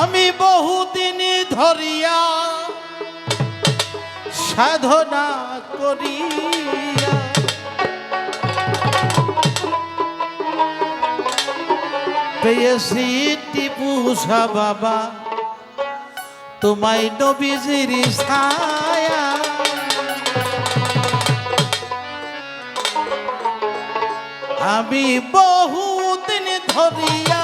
আমি বহুদিন ধরিয়া সাধনা করি পেয়েছি টিপুষা বাবা তোমায় নবীজির ছায়া। আমি বহুদিন ধরিয়া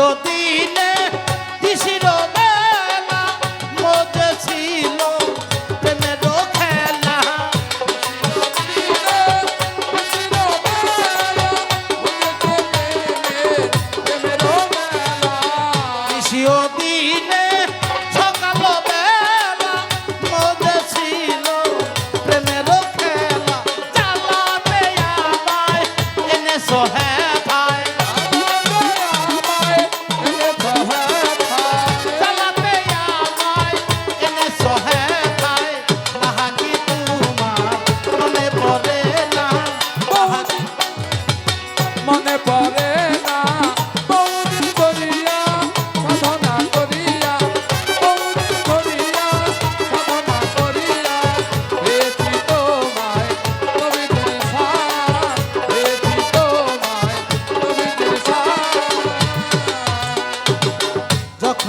যতীনে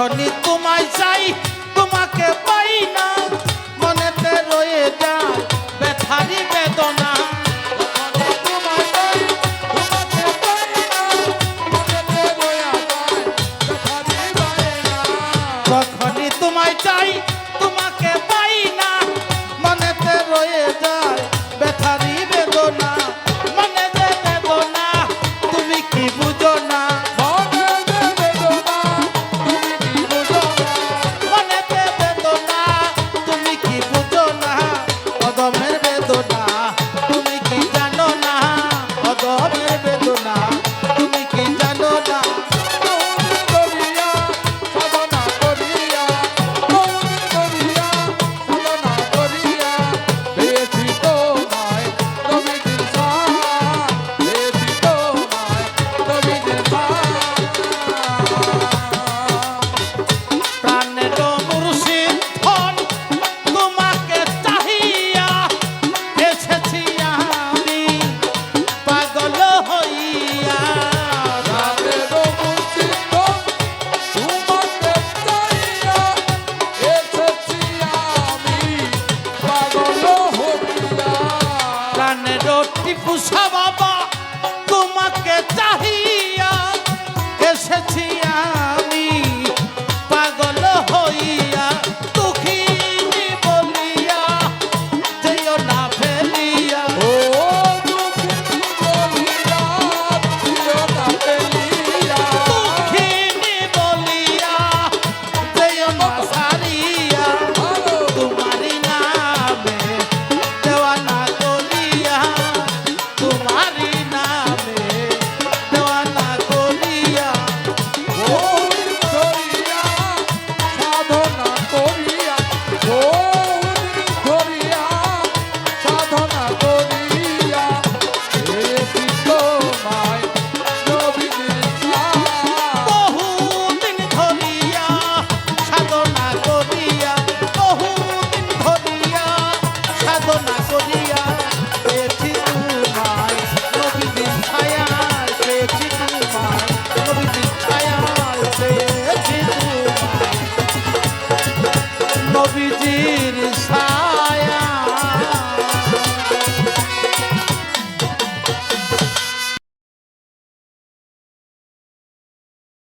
যখনই তোমায় চাই তোমাকে পাই না। মনেতে রয়ে যায় ব্যথারি বেদনা। তোমায় চাই pedir